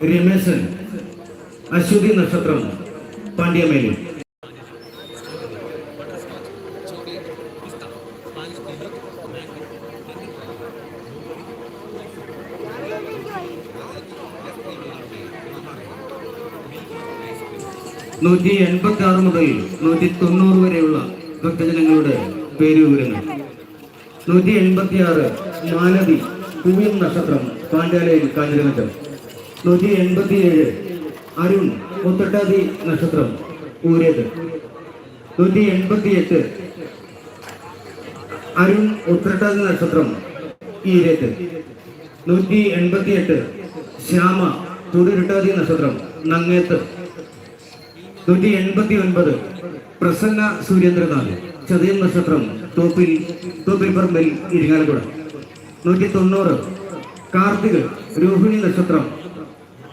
രമേശൻ അശ്വതി നക്ഷത്രം. പാണ്ഡ്യമേലി നൂറ്റി എൺപത്തി ആറ് മുതൽ നൂറ്റി തൊണ്ണൂറ് വരെയുള്ള ഭക്തജനങ്ങളുടെ പേര് വിവരങ്ങൾ നൂറ്റി എൺപത്തി ആറ് മാലതി കുവിയൻ നക്ഷത്രം പാണ്ഡ്യാലയിൽ കാഞ്ഞിരമറ്റം നൂറ്റി എൺപത്തി ഏഴ് അരുൺ മുത്തട്ടാതി നക്ഷത്രം ഊരേത് നൂറ്റി എൺപത്തി എട്ട് അരുൺ ഉത്രട്ടാതി നക്ഷത്രം ഈരത്ത് നൂറ്റി എൺപത്തി എട്ട് ശ്യാമ തുടിരുട്ടാതി നക്ഷത്രം നങ്ങേത്ത്. നൂറ്റി എൺപത്തി ഒൻപത് പ്രസന്ന സൂര്യേന്ദ്രനാഥ് ചതയം നക്ഷത്രം തോപ്പിൽ തോപ്പിൽ പറമ്പിൽ ഇരിങ്ങാലക്കുട. നൂറ്റി തൊണ്ണൂറ്. കാർത്തിക് രോഹിണി നക്ഷത്രം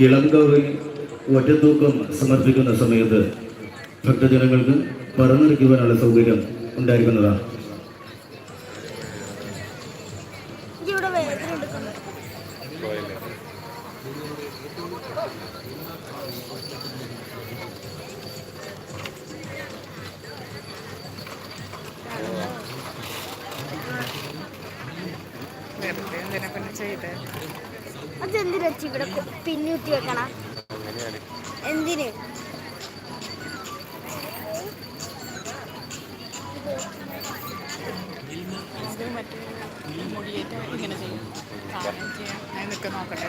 ഇളങ്കോവിൽ ഒറ്റത്തൂക്കം സമർപ്പിക്കുന്ന സമയത്ത് ഭക്തജനങ്ങൾക്ക് പറന്നിരിക്കുവാനുള്ള സൗകര്യം ഉണ്ടായിരിക്കുന്നതാണ് വെറുതെ എന്തിനെ ചെയ്തേ? അതെന്തിനു വെച്ച് ഇവിടെ കൊ- പിന്നി കുത്തി വെക്കണ? എന്തിന്? ഇങ്ങനെ ചെയ്യും. ഞാൻ നിൽക്കാൻ നോക്കട്ടെ